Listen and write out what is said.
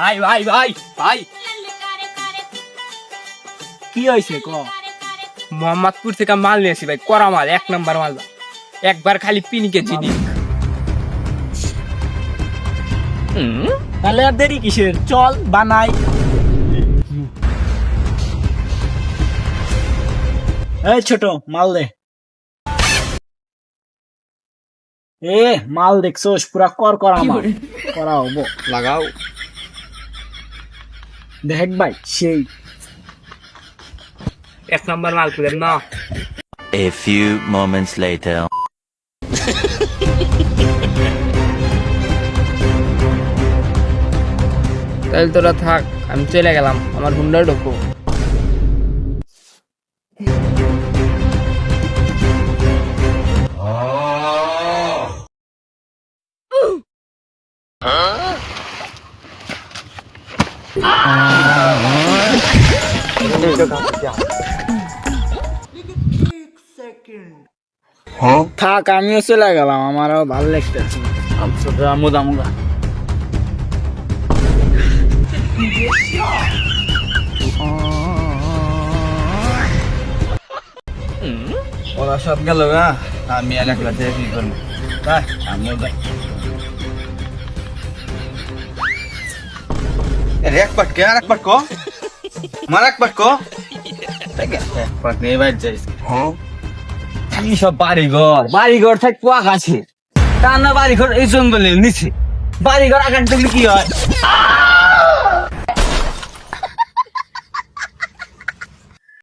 ভাই ভাই ভাই ভাই। কি হয়েছে ক? মোহাম্মদপুর থেকে মাল নিয়েছি ভাই করা মাল এক নাম্বার মাল। একবার খালি পিনিকে জিনিস তাহলে আর দেরি কিসের? চল বানাই। এই ছোট মাল দে। এ মাল দেখছোস পুরা কর করা মাল। করা হব। লাগাও। দেখ ভাই সেই। এক নাম্বার মাল খুলেন না। A few moments later. তাহলে তোরা থাক আমি চলে গেলাম আমার হুন্ডা ঢোকো থাক আমিও চলে গেলাম আমারও ভালো লাগতেছে মুদা মুদা ওরা সব গেল গা। আমি আর একলা থেকে কি করব? তাই আমিও যাই। এর এক পাট কে আর এক পাট কো মার এক পাট কো? এক পাট নিয়ে বাইর যাইস কি সব বাড়িঘর বাড়িঘর থাক পোয়া গাছে তা বাড়িঘর এই জঙ্গলের নিচে। বাড়িঘর আকাশ দেখলে কি হয়?